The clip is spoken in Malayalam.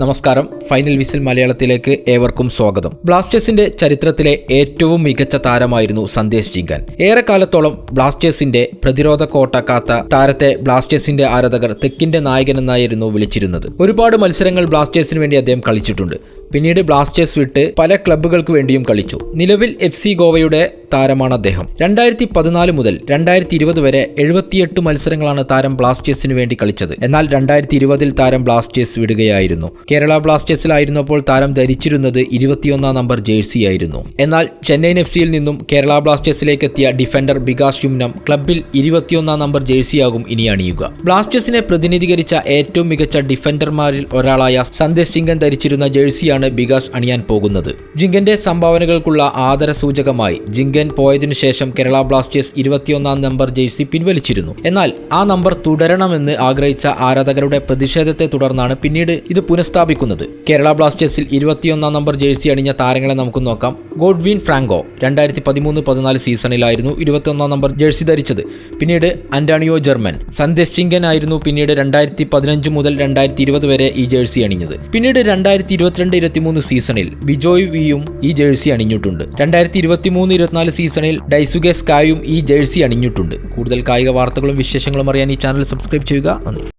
നമസ്കാരം. ഫൈനൽ വിസിൽ മലയാളത്തിലേക്ക് ഏവർക്കും സ്വാഗതം. ബ്ലാസ്റ്റേഴ്സിന്റെ ചരിത്രത്തിലെ ഏറ്റവും മികച്ച താരമായിരുന്നു സന്ദേശ് ജിങ്കൻ. ഏറെക്കാലത്തോളം ബ്ലാസ്റ്റേഴ്സിന്റെ പ്രതിരോധ കോട്ട കാത്ത താരത്തെ ബ്ലാസ്റ്റേഴ്സിന്റെ ആരാധകർ തെക്കിന്റെ നായകനെന്നായിരുന്നു വിളിച്ചിരുന്നത്. ഒരുപാട് മത്സരങ്ങൾ ബ്ലാസ്റ്റേഴ്സിന് വേണ്ടി അദ്ദേഹം കളിച്ചിട്ടുണ്ട്. പിന്നീട് ബ്ലാസ്റ്റേഴ്സ് വിട്ട് പല ക്ലബ്ബുകൾക്ക് വേണ്ടിയും കളിച്ചു. നിലവിൽ എഫ് സി ഗോവയുടെ താരമാണ് അദ്ദേഹം. രണ്ടായിരത്തി പതിനാല് മുതൽ രണ്ടായിരത്തി ഇരുപത് വരെ എഴുപത്തിയെട്ട് മത്സരങ്ങളാണ് താരം ബ്ലാസ്റ്റേഴ്സിന് വേണ്ടി കളിച്ചത്. എന്നാൽ രണ്ടായിരത്തി ഇരുപതിൽ താരം ബ്ലാസ്റ്റേഴ്സ് വിടുകയായിരുന്നു. കേരള ബ്ലാസ്റ്റേഴ്സിലായിരുന്നപ്പോൾ താരം ധരിച്ചിരുന്നത് ഇരുപത്തിയൊന്നാം നമ്പർ ജേഴ്സി ആയിരുന്നു എന്നാൽ ചെന്നൈയിൻ എഫ് സിയിൽ നിന്നും കേരള ബ്ലാസ്റ്റേഴ്സിലേക്ക് എത്തിയ ഡിഫൻഡർ ബികാസ് യുംനം ക്ലബിൽ ഇരുപത്തിയൊന്നാം നമ്പർ ജേഴ്സിയാകും ഇനി അണിയുക. ബ്ലാസ്റ്റേഴ്സിനെ പ്രതിനിധീകരിച്ച ഏറ്റവും മികച്ച ഡിഫൻഡർമാരിൽ ഒരാളായ സന്ദേശ് സിംഗൻ ധരിച്ചിരുന്ന ജേഴ്സിയാണ് ബികാസ് അണിയാൻ പോകുന്നത്. ജിങ്കന്റെ സംഭാവനകൾക്കുള്ള ആദര സൂചകമായി പോയതിനു ശേഷം കേരള ബ്ലാസ്റ്റേഴ്സ് ഇരുപത്തിയൊന്നാം നമ്പർ ജേഴ്സി പിൻവലിച്ചിരുന്നു. എന്നാൽ ആ നമ്പർ തുടരണമെന്ന് ആഗ്രഹിച്ച ആരാധകരുടെ പ്രതിഷേധത്തെ തുടർന്നാണ് പിന്നീട് ഇത് പുനഃസ്ഥാപിക്കുന്നത്. കേരള ബ്ലാസ്റ്റേഴ്സിൽ ഇരുപത്തിയൊന്നാം നമ്പർ ജേഴ്സി അണിഞ്ഞ താരങ്ങളെ നമുക്ക് നോക്കാം. ഗോഡ്വിൻ ഫ്രാങ്കോ രണ്ടായിരത്തി പതിമൂന്ന് പതിനാല് സീസണിലായിരുന്നു ഇരുപത്തിയൊന്നാം നമ്പർ ജേഴ്സി ധരിച്ചത്. പിന്നീട് അന്റാണിയോ ജർമ്മൻ സന്ദേശ് ചിങ്കൻ ആയിരുന്നു പിന്നീട് രണ്ടായിരത്തി പതിനഞ്ച് മുതൽ രണ്ടായിരത്തി ഇരുപത് വരെ ഈ ജേഴ്സി അണിഞ്ഞത്. പിന്നീട് രണ്ടായിരത്തി ഇരുപത്തിരണ്ട് ഇരുപത്തിമൂന്ന് സീസണിൽ ബിജോയ് വിയും ഈ ജേഴ്സി അണിഞ്ഞിട്ടുണ്ട്. രണ്ടായിരത്തി ഇരുപത്തിമൂന്ന് ഇരുപത്തിനാല് സീസണിൽ ഡൈസുഗെ സ്കായും ഈ ജേഴ്സി അണിഞ്ഞിട്ടുണ്ട്. കൂടുതൽ കായിക വാർത്തകളും വിശേഷങ്ങളും അറിയാൻ ഈ ചാനൽ സബ്സ്ക്രൈബ് ചെയ്യുക. നന്ദി.